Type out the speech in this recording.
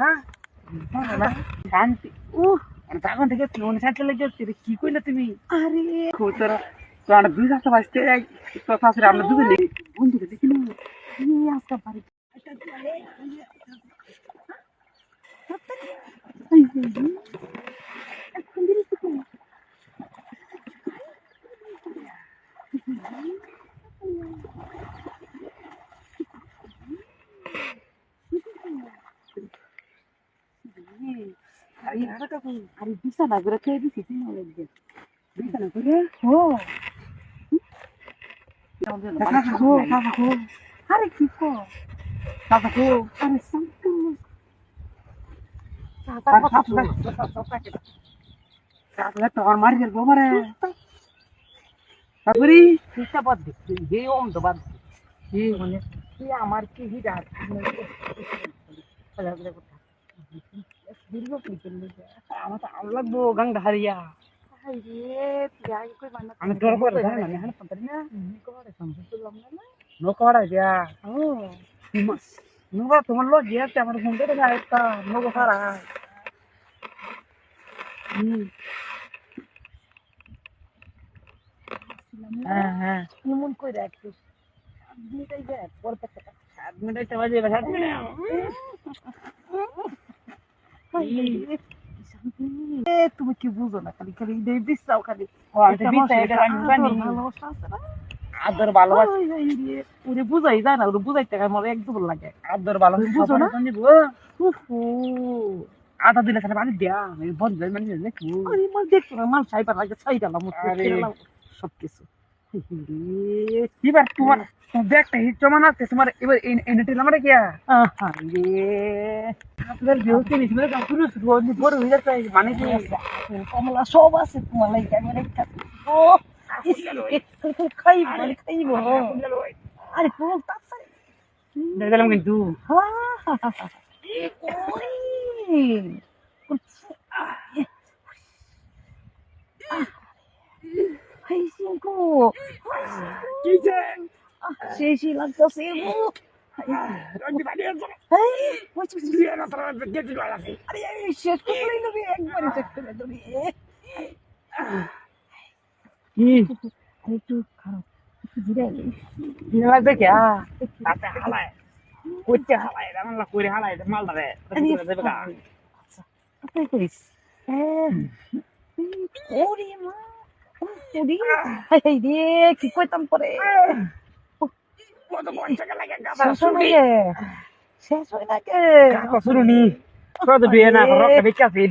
হ্যাঁ? না শান্তি। উহ তখন থেকে মনে শান্তি লেগে যাচ্ছে কি কইলে তুমি? আরে। তোরা? তো আমরা দুই রাস্তা বাঁচতে তো শাশুড়ি আমরা দুজনে বন্ধুকে দেখি না। এই আজকে বাড়ি এই যে, এখন দিলি কি করে? আরে বিছানা করে খেয়ে দিছি না লাগবে বিছানা করে ও আরে কি কো আরে সামনে তোমার মারি গেল মারে কাকুরি কিসা বাদ দে যে বাদ দে মানে আমার কি হিডা দীর্ঘ করলি আমার তো আলো লাগবো গাঙ্গা হারিয়া। আমি তোর করে জানি না আমি পারি না। করে নৌকা দিয়া নৌকা তোমার লোক গিয়েছে আমার ফোন করে যায় একটা নৌকা হুম। হ্যাঁ হ্যাঁ। এমন কই রাখিস আপনিটাই যা পর সাত মিনিট বাজে সাত মিনিট। এ তুমি কি বুঝো না খালি খালি এই বিশ্বাও খালি আদর ভালোবাসা ওরে বুঝাই যায় না ওরে বুঝাইতে আমার একদম লাগে আদর ভালোবাসা বুঝো না? উফু আদা দিলে তাহলে বাড়ি দিয়া বন্ধ মানে দেখো আরে মাল দেখছ না মাল সাইবার লাগে ছাই গেলাম। সব কিছু এবার তোমার হিট তোমার এবার আপনার বিহতে নিছি মানে পুরো শুরু বড় হয়ে যাচ্ছে মানে কি কমলা সব আছে তোমার লাগে আমি রেখা ও খাইব খাইব আরে পুরো তাড়াতাড়ি দেখলাম কিন্তু Ay, cinco. কি যে সেই সেই লাগতেছে একটু খারাপ তাতে হালায় কইতে হালায় রান্না করে হালায় মালটা রে আচ্ছা করিস ওরে মা ওরে কি কইতাম পরে কত পয়সা লাগে? গাদা নাকি? শেষ হয় নাকি? কত বিয়ে না রক্ত বিকাশ এই